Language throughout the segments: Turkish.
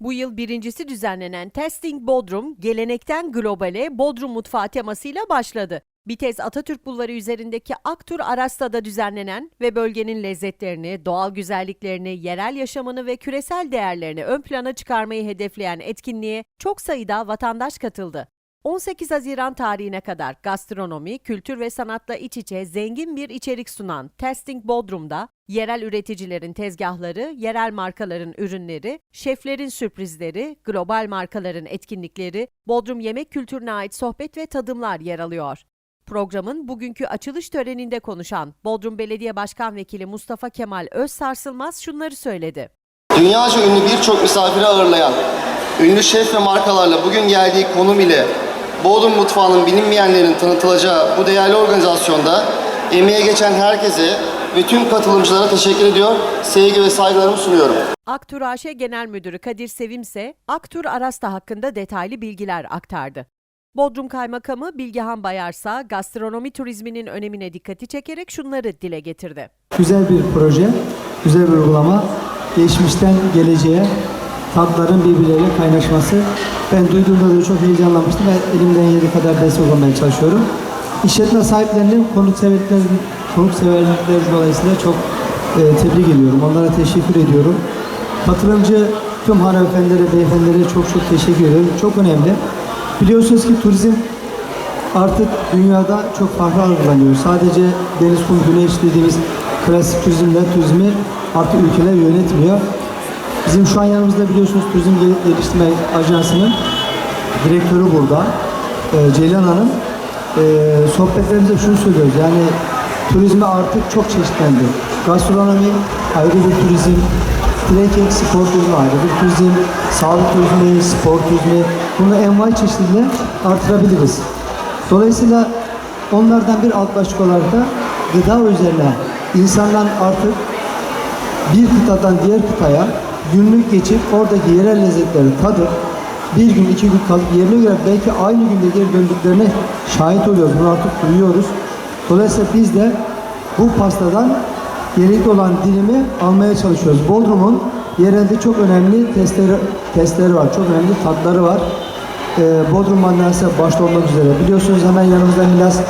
Bu yıl birincisi düzenlenen Testing Bodrum, gelenekten globale Bodrum mutfağı temasıyla başladı. Bitez Atatürk Bulvarı üzerindeki Aktur Arasta'da düzenlenen ve bölgenin lezzetlerini, doğal güzelliklerini, yerel yaşamını ve küresel değerlerini ön plana çıkarmayı hedefleyen etkinliğe çok sayıda vatandaş katıldı. 18 Haziran tarihine kadar gastronomi, kültür ve sanatla iç içe zengin bir içerik sunan Testing Bodrum'da yerel üreticilerin tezgahları, yerel markaların ürünleri, şeflerin sürprizleri, global markaların etkinlikleri, Bodrum yemek kültürüne ait sohbet ve tadımlar yer alıyor. Programın bugünkü açılış töreninde konuşan Bodrum Belediye Başkan Vekili Mustafa Kemal Özsarsılmaz şunları söyledi. Dünyaca ünlü birçok misafiri ağırlayan, ünlü şef ve markalarla bugün geldiği konum ile Bodrum mutfağının bilinmeyenlerin tanıtılacağı bu değerli organizasyonda emeğe geçen herkese ve tüm katılımcılara teşekkür ediyor, sevgi ve saygılarımı sunuyorum. Aktur AŞ Genel Müdürü Kadir Sevim ise Aktur Arasta hakkında detaylı bilgiler aktardı. Bodrum Kaymakamı Bilgehan Bayarsa gastronomi turizminin önemine dikkati çekerek şunları dile getirdi. Güzel bir proje, güzel bir uygulama. Geçmişten geleceğe tatların birbirleriyle kaynaşması. Ben duyduğumda da çok heyecanlanmıştım ve elimden yeri kadar destek olmaya çalışıyorum. İşletme sahiplerinin konukseverlikleri, konukseverlikleri dolayısıyla çok e, tebrik ediyorum. Onlara teşekkür ediyorum. Katılımcı tüm hanımefendilere, beyefendilere çok çok teşekkür ediyorum. Çok önemli. Biliyorsunuz ki turizm artık dünyada çok farklı algılanıyor. Sadece deniz, kum, güneş dediğimiz klasik turizmle turizmi artık ülkeler yönetmiyor. Bizim şu an yanımızda biliyorsunuz Turizm Gel- Geliştirme Ajansı'nın direktörü burada. Ee, Ceylan Hanım. Ee, sohbetlerimizde şunu söylüyoruz. Yani turizmi artık çok çeşitlendi. Gastronomi ayrı bir turizm, trekking, spor turizmi ayrı bir turizm, sağlık turizmi, spor turizmi. Bunu envai çeşitliliğe artırabiliriz. Dolayısıyla onlardan bir alt başlık olarak da gıda üzerine insanlar artık bir kıtadan diğer kıtaya günlük geçip oradaki yerel lezzetleri tadıp bir gün iki gün kalıp yerine göre belki aynı günde geri döndüklerine şahit oluyoruz. Bunu artık duyuyoruz. Dolayısıyla biz de bu pastadan gerekli olan dilimi almaya çalışıyoruz. Bodrum'un yerelde çok önemli testleri, testleri var. Çok önemli tatları var. Ee, Bodrum Mandarası başta olmak üzere. Biliyorsunuz hemen yanımızda Milas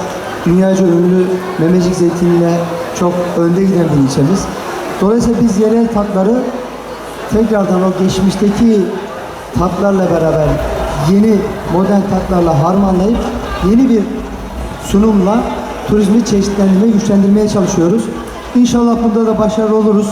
dünyaca ünlü memecik zeytiniyle çok önde giden bir ilçemiz. Dolayısıyla biz yerel tatları tekrardan o geçmişteki tatlarla beraber yeni modern tatlarla harmanlayıp yeni bir sunumla turizmi çeşitlendirmeye, güçlendirmeye çalışıyoruz. İnşallah bunda da başarılı oluruz.